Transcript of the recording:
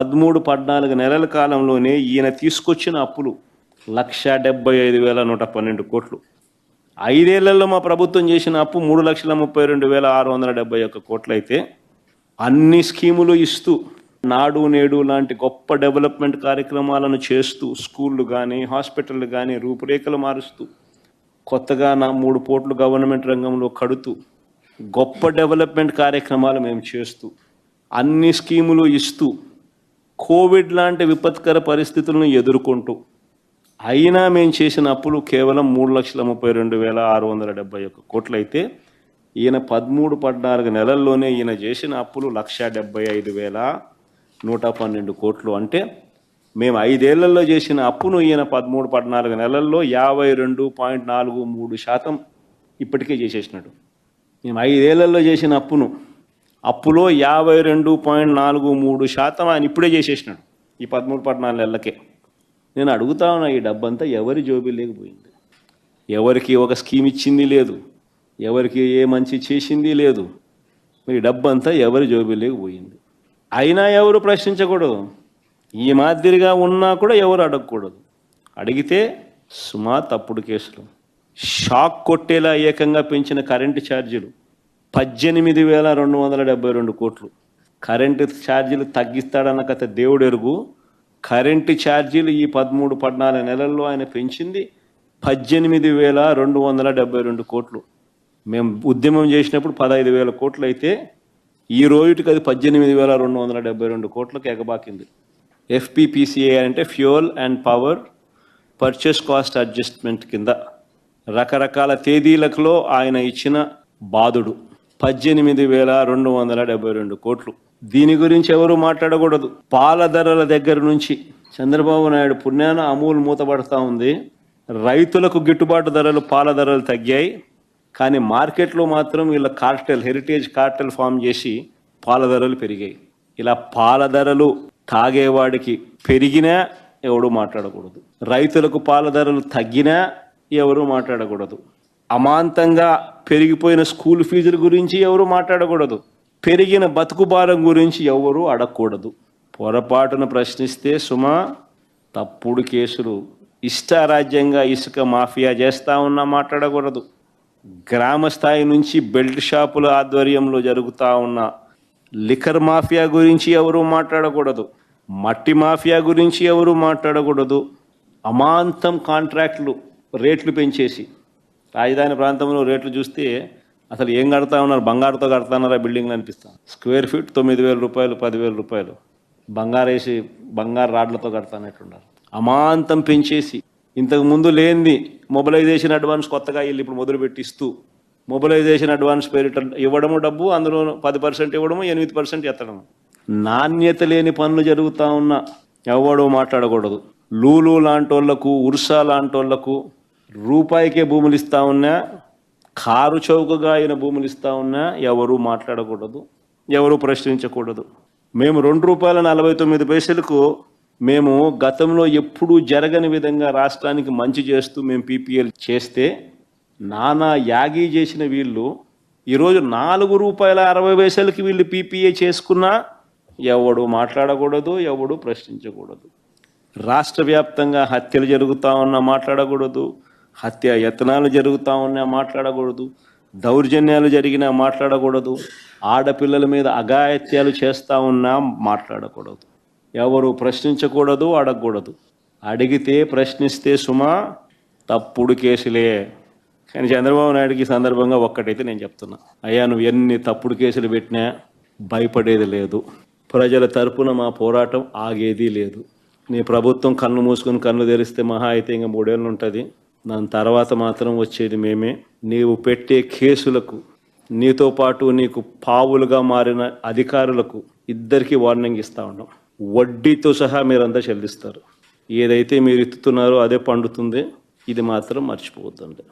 పదమూడు పద్నాలుగు నెలల కాలంలోనే ఈయన తీసుకొచ్చిన అప్పులు లక్ష డెబ్బై ఐదు వేల నూట పన్నెండు కోట్లు. ఐదేళ్ళలో మా ప్రభుత్వం చేసిన అప్పు మూడు లక్షల ముప్పై రెండు వేల ఆరు వందల డెబ్బై ఒక్క కోట్లు అయితే అన్ని స్కీములు ఇస్తూ నాడు నేడు లాంటి గొప్ప డెవలప్మెంట్ కార్యక్రమాలను చేస్తూ స్కూళ్ళు కానీ హాస్పిటళ్ళు కానీ రూపురేఖలు మారుస్తూ కొత్తగా నా మూడు పోట్లు గవర్నమెంట్ రంగంలో కడుతూ గొప్ప డెవలప్మెంట్ కార్యక్రమాలు మేము చేస్తూ అన్ని స్కీములు ఇస్తూ కోవిడ్ లాంటి విపత్కర పరిస్థితులను ఎదుర్కొంటూ అయినా మేము చేసిన అప్పులు కేవలం మూడు లక్షల ముప్పై రెండు వేల ఆరు వందల డెబ్బై ఒక్క కోట్లు అయితే ఈయన పదమూడు పద్నాలుగు నెలల్లోనే ఈయన చేసిన అప్పులు లక్ష డెబ్బై ఐదు వేల నూట పన్నెండు కోట్లు. అంటే మేము ఐదేళ్ళలో చేసిన అప్పును ఈయన పదమూడు పద్నాలుగు నెలల్లో యాభై రెండు పాయింట్ నాలుగు మూడు శాతం ఇప్పటికే చేసేసినాడు. మేము ఐదేళ్ళలో చేసిన అప్పును అప్పులో యాభై రెండు పాయింట్ నాలుగు మూడు శాతం ఆయన ఇప్పుడే చేసేసినాడు ఈ పదమూడు పద్నాలుగు నెలలకే. నేను అడుగుతా ఉన్నా ఈ డబ్బంతా ఎవరి జోబీ లేకపోయింది ఎవరికి ఒక స్కీమ్ ఇచ్చింది లేదు. ఎవరికి ఏ మంచి చేసింది లేదు. మరి ఈ డబ్బంతా ఎవరి జోబీ లేకపోయింది అయినా ఎవరు ప్రశ్నించకూడదు. ఈ మాదిరిగా ఉన్నా కూడా ఎవరు అడగకూడదు. అడిగితే సుమా తప్పుడు కేసులు. షాక్ కొట్టేలా ఏకంగా పెంచిన కరెంటు ఛార్జీలు. పద్దెనిమిది వేల రెండు వందల డెబ్బై రెండు కోట్లు. కరెంటు ఛార్జీలు తగ్గిస్తాడన్న కథ దేవుడు ఎరుగు. కరెంటు ఛార్జీలు ఈ పదమూడు పద్నాలుగు నెలల్లో ఆయన పెంచింది పద్దెనిమిది వేల రెండు వందల డెబ్బై రెండు కోట్లు. మేము ఉద్యమం చేసినప్పుడు పదహైదు వేల కోట్లు అయితే ఈ రోజుకి అది పద్దెనిమిది వేల రెండు వందల డెబ్బై రెండు కోట్లకు ఎగబాకింది. ఎఫ్పిపిసిఏ అంటే fuel and power purchase cost adjustment కింద రకరకాల తేదీలకులో ఆయన ఇచ్చిన బాధుడు. పద్దెనిమిది వేల రెండు వందల డెబ్బై రెండు కోట్లు. దీని గురించి ఎవరు మాట్లాడకూడదు. పాల ధరల దగ్గర నుంచి చంద్రబాబు నాయుడు పుణ్యాన అమూల్ మూతపడతా ఉంది. రైతులకు గిట్టుబాటు ధరలు పాల ధరలు తగ్గాయి. కానీ మార్కెట్లో మాత్రం వీళ్ళ కార్టెల్ హెరిటేజ్ కార్టెల్ ఫామ్ చేసి పాల ధరలు పెరిగాయి. ఇలా పాల ధరలు తాగేవాడికి పెరిగినా ఎవడు మాట్లాడకూడదు. రైతులకు పాల ధరలు తగ్గినా ఎవరు మాట్లాడకూడదు. అమాంతంగా పెరిగిపోయిన స్కూల్ ఫీజుల గురించి ఎవరు మాట్లాడకూడదు. పెరిగిన బతుకు భారం గురించి ఎవరు అడగకూడదు. పొరపాటున ప్రశ్నిస్తే సుమా తప్పుడు కేసులు. ఇష్టారాజ్యంగా ఇసుక మాఫియా చేస్తా ఉన్నా మాట్లాడకూడదు. గ్రామ స్థాయి నుంచి బెల్ట్ షాపుల ఆధ్వర్యంలో జరుగుతూ ఉన్న లిఖర్ మాఫియా గురించి ఎవరు మాట్లాడకూడదు. మట్టి మాఫియా గురించి ఎవరు మాట్లాడకూడదు. అమాంతం కాంట్రాక్ట్లు రేట్లు పెంచేసి రాజధాని ప్రాంతంలో రేట్లు చూస్తే అసలు ఏం కడతా ఉన్నారు? బంగారుతో కడతానారా బిల్డింగ్లు అనిపిస్తాను స్క్వేర్ ఫీట్ తొమ్మిది వేల రూపాయలు పదివేల రూపాయలు. బంగారు వేసి బంగారు రాడ్లతో కడతానట్టున్నారు అమాంతం పెంచేసి. ఇంతకు ముందు లేనిది మొబిలైజేషన్ అడ్వాన్స్ కొత్తగా వీళ్ళు ఇప్పుడు మొదలుపెట్టి ఇస్తూ. మొబిలైజేషన్ అడ్వాన్స్ పేరిట ఇవ్వడము డబ్బు అందులో పది పర్సెంట్ ఇవ్వడము ఎనిమిది పర్సెంట్ ఎత్తడము. నాణ్యత లేని పనులు జరుగుతూ ఉన్నా ఎవడో మాట్లాడకూడదు. లూలు లాంటోళ్ళకు ఉర్సా లాంటోళ్ళకు రూపాయికే భూములు ఇస్తా ఉన్నా కారు చౌకగా అయిన భూములు ఇస్తా ఉన్నా ఎవరు మాట్లాడకూడదు ఎవరు ప్రశ్నించకూడదు. మేము రెండు రూపాయల నలభై తొమ్మిది పైసలకు మేము గతంలో ఎప్పుడూ జరగని విధంగా రాష్ట్రానికి మంచి చేస్తూ మేము పీపీఎల్ చేస్తే నానా యాగీ చేసిన వీళ్ళు ఈరోజు నాలుగు రూపాయల అరవై పైసలకి వీళ్ళు పీపీఏ చేసుకున్నా ఎవడు మాట్లాడకూడదు ఎవడు ప్రశ్నించకూడదు. రాష్ట్ర వ్యాప్తంగా హత్యలు జరుగుతా ఉన్నా మాట్లాడకూడదు హత్య యత్నాలు జరుగుతూ ఉన్నా మాట్లాడకూడదు దౌర్జన్యాలు జరిగినా మాట్లాడకూడదు ఆడపిల్లల మీద అఘాయిత్యాలు చేస్తూ ఉన్నా మాట్లాడకూడదు. ఎవరు ప్రశ్నించకూడదు అడగకూడదు. అడిగితే ప్రశ్నిస్తే సుమా తప్పుడు కేసులే. కానీ చంద్రబాబు నాయుడుకి సందర్భంగా ఒక్కటైతే నేను చెప్తున్నా. అయ్యా నువ్వు ఎన్ని తప్పుడు కేసులు పెట్టినా భయపడేది లేదు. ప్రజల తరపున మా పోరాటం ఆగేది లేదు. నీ ప్రభుత్వం కన్ను మూసుకుని కన్ను తెరిస్తే మహా అయితే ఇంకా మూడేళ్ళు ఉంటుంది దాని తర్వాత మాత్రం వచ్చేది మేమే. నీవు పెట్టే కేసులకు నీతో పాటు నీకు పావులుగా మారిన అధికారులకు ఇద్దరికి వార్నింగ్ ఇస్తా ఉన్నాం. వడ్డీతో సహా మీరంతా చెల్లిస్తారు. ఏదైతే మీరు ఎత్తుతున్నారో అదే పండుతుంది. ఇది మాత్రం మర్చిపోవద్దండి.